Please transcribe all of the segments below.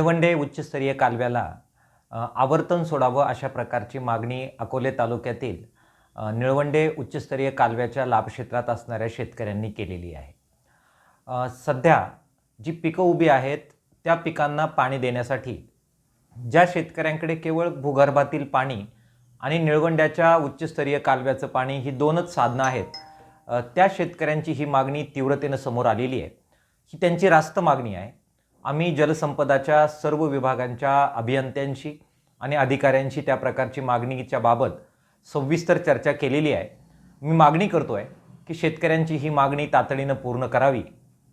निळवंडे उच्चस्तरीय कालव्याला आवर्तन सोडावं अशा प्रकारची मागणी अकोले तालुक्यातील निळवंडे उच्चस्तरीय कालव्याच्या लाभक्षेत्रात असणाऱ्या शेतकऱ्यांनी केलेली आहे. सध्या जी पिकं उभी आहेत त्या पिकांना पाणी देण्यासाठी ज्या शेतकऱ्यांकडे केवळ भूगर्भातील पाणी आणि निळवंड्याच्या उच्चस्तरीय कालव्याचं पाणी ही दोनच साधनं आहेत त्या शेतकऱ्यांची ही मागणी तीव्रतेनं समोर आलेली आहे. ही त्यांची रास्त मागणी आहे. आम्ही जलसंपदाच्या सर्व विभागांच्या अभियंत्यांशी आणि अधिकाऱ्यांशी त्या प्रकारची मागणीच्या बाबत सविस्तर चर्चा केलेली आहे. मी मागणी करतो आहे की शेतकऱ्यांची ही मागणी तातडीनं पूर्ण करावी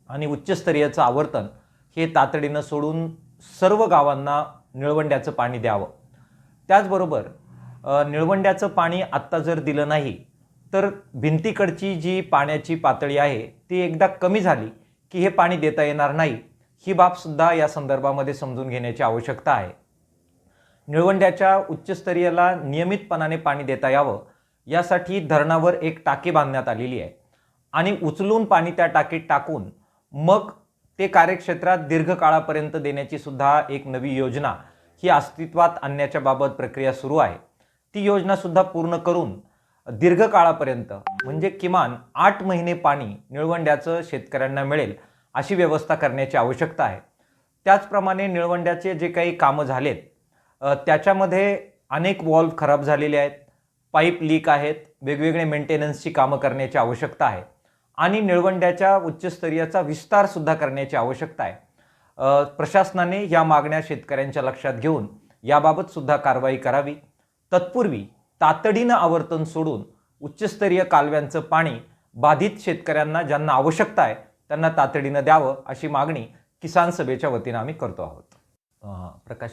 आणि उच्चस्तरीयचं आवर्तन हे तातडीनं सोडून सर्व गावांना निळवंड्याचं पाणी द्यावं. त्याचबरोबर निळवंड्याचं पाणी आत्ता जर दिलं नाही तर भिंतीकडची जी पाण्याची पातळी आहे ती एकदा कमी झाली की हे पाणी देता येणार नाही. ही बाबसुद्धा या संदर्भामध्ये समजून घेण्याची आवश्यकता आहे. निळवंड्याच्या उच्चस्तरीयला नियमितपणाने पाणी देता यावं यासाठी धरणावर एक टाकी बांधण्यात आलेली आहे. आणि उचलून पाणी त्या टाकीत टाकून मग ते कार्यक्षेत्रात दीर्घकाळापर्यंत देण्याची सुद्धा एक नवी योजना ही अस्तित्वात आणण्याच्या बाबत प्रक्रिया सुरू आहे. ती योजनासुद्धा पूर्ण करून दीर्घकाळापर्यंत म्हणजे किमान आठ महिने पाणी निळवंड्याचं शेतकऱ्यांना मिळेल अशी व्यवस्था करण्याची आवश्यकता आहे. त्याचप्रमाणे निळवंड्याचे जे काही कामं झालेत त्याच्यामध्ये अनेक वॉल्व खराब झालेले आहेत पाईप लीक आहेत वेगवेगळे मेंटेनन्सची कामं करण्याची आवश्यकता आहे आणि निळवंड्याच्या उच्चस्तरीयाचा विस्तारसुद्धा करण्याची आवश्यकता आहे. प्रशासनाने या मागण्या शेतकऱ्यांच्या लक्षात घेऊन याबाबतसुद्धा कारवाई करावी. तत्पूर्वी तातडीनं आवर्तन सोडून उच्चस्तरीय कालव्यांचं पाणी बाधित शेतकऱ्यांना ज्यांना आवश्यकता आहे त्यांना तातडीनं द्यावं अशी मागणी किसान सभेच्या वतीनं आम्ही करतो आहोत. प्रकाश